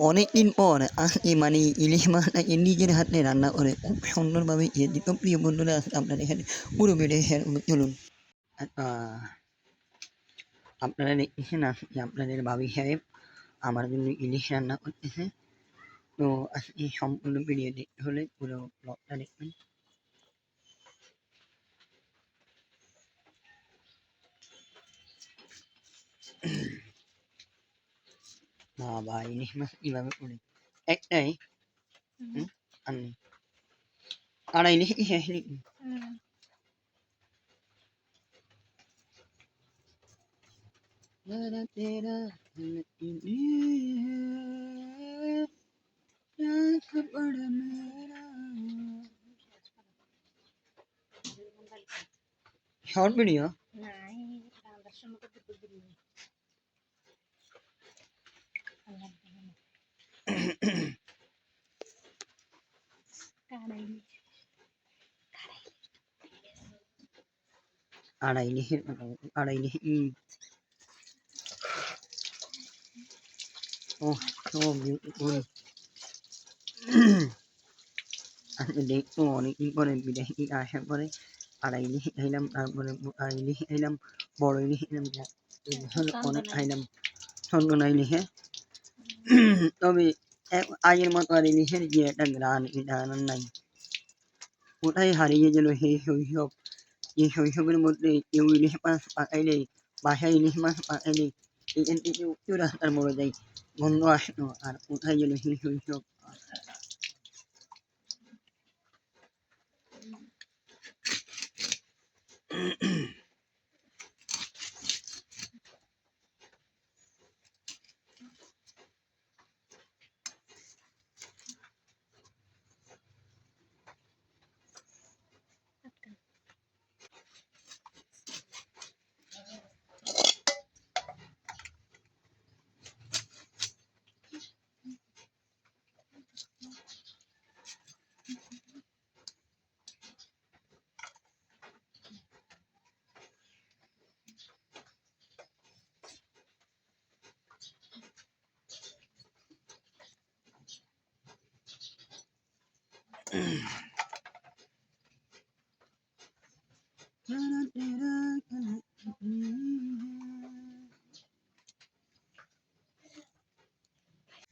অনেকদিন পর আজকে মানে ইলিশ মাছটাকে নিজের হাতে রান্না করে খুব সুন্দরভাবে ইয়ে তো প্রিয় বন্ধুরা আজকে আপনার এখানে পুরো বেড়ে শেয়ার করব চলুন আপনারা দেখতেছেন আজকে আপনাদের ভাবি সাহেব আমার জন্য ইলিশ রান্না করতেছে তো আজকে সম্পূর্ণ ভিডিও দেখতে হলে পুরো ব্লগটা দেখবেন Mga bahay ni imam ulit. Eh, eh. Hmm? Ano? Aray ni, eh, ni. Hmm. Short video কারাই আড়াই ইলিশের আড়াই ইলিশ ই ও সো বিউটিফুল আজকে দেখতো অনেকদিন পরে বিদেশি আসার পরে আড়াই ইলিশ খাইলাম তারপরে আড়াই ইলিশ খাইলাম বড় ইলিশ খাইলাম ইলিশ হলো অনেক খাইলাম সন্ধ্যা ইলিশে তবে এক- আগের মতো আর ইলিশের যে একটা গ্রান এটা আর নাই ওটাই হারিয়ে গেল সেই শৈশব এই শৈশবের মধ্যে কেউ ইলিশ মাছ পাকাইলে বাসায় ইলিশ মাছ পাকাইলে এখান থেকে কেউ রাস্তার মোড়ে যায় গন্ধ আসতো আর কোথায় গেল সেই শৈশব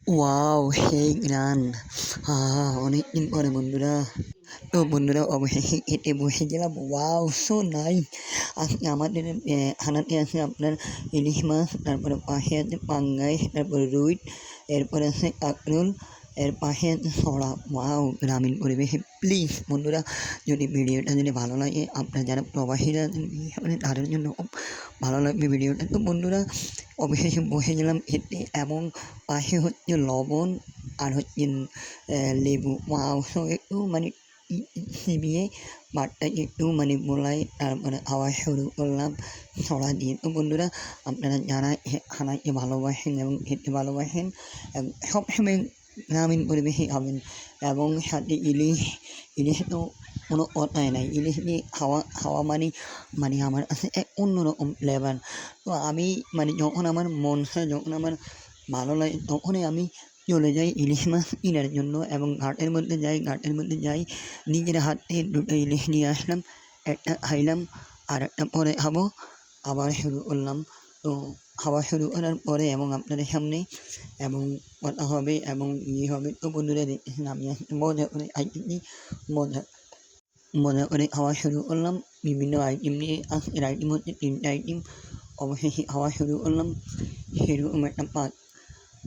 ওয়াও সেই গান আহা অনেকদিন পরে বন্ধুরা তো বন্ধুরা অবশেষে এতে বসে গেলাম ওয়াও সো নাই আজকে আমাদের আহ, খানাতে আছে আপনার ইলিশ মাছ তারপরে পাশে আছে পাঙ্গাইশ তারপরে রুই এরপরে আছে কাকরুল এর পাশে সরা ওয়াও গ্রামীণ পরিবেশে প্লিজ বন্ধুরা, যদি ভিডিওটা যদি ভালো লাগে, আপনার যারা প্রবাসীরা করে তাদের জন্য ভালো লাগবে ভিডিওটা। তো বন্ধুরা, অবশেষে বসে গেলাম এতে এবং পাশে হচ্ছে লবণ আর হচ্ছে লেবু। মাংস একটু মানে চিবিয়ে ভাতটাকে একটু মানে মোলাই তারপরে খাওয়া শুরু করলাম, ছড়া দিয়ে। তো বন্ধুরা, আপনারা যারা খানাকে ভালোবাসেন এবং খেতে ভালোবাসেন, সবসময় গ্রামীণ পরিবেশে খাবেন এবং সাথে ইলিশ ইলিশ তো কোনো কথাই নাই। ইলিশ দিয়ে খাওয়া খাওয়া মানে মানে আমার কাছে এক অন্যরকম ফ্লেভার তো আমি মানে যখন আমার মন চায়, যখন আমার ভালো লাগে, তখনই আমি চলে যাই ইলিশ মাছ কেনার জন্য এবং ঘাটের মধ্যে যাই, ঘাটের মধ্যে যাই, নিজের হাতে দুটো ইলিশ নিয়ে আসলাম, একটা খাইলাম আর একটা পরে খাব, আবার শুরু করলাম। তো খাওয়া শুরু করার পরে এবং আপনাদের সামনে এবং কথা হবে এবং ইয়ে হবে, তো বন্ধুরা দেখতেছেন আমি মজা করে আইটেম মজা মজা করে খাওয়া শুরু করলাম। বিভিন্ন আইটেম নিয়ে, আজকের আইটেম হচ্ছে তিনটে আইটেম অবশেষে খাওয়া শুরু করলাম। সেরকম একটা পাত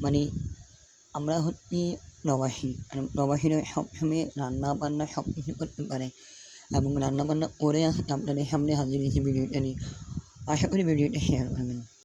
মানে আমরা হচ্ছি প্রবাসী আর প্রবাসীরা সবসময় রান্না বান্না সব কিছু করতে পারে। এবং রান্না বান্না করে আপনাদের সামনে হাজির হয়েছে ভিডিওটা নিয়ে। আশা করি ভিডিওটা শেয়ার করবেন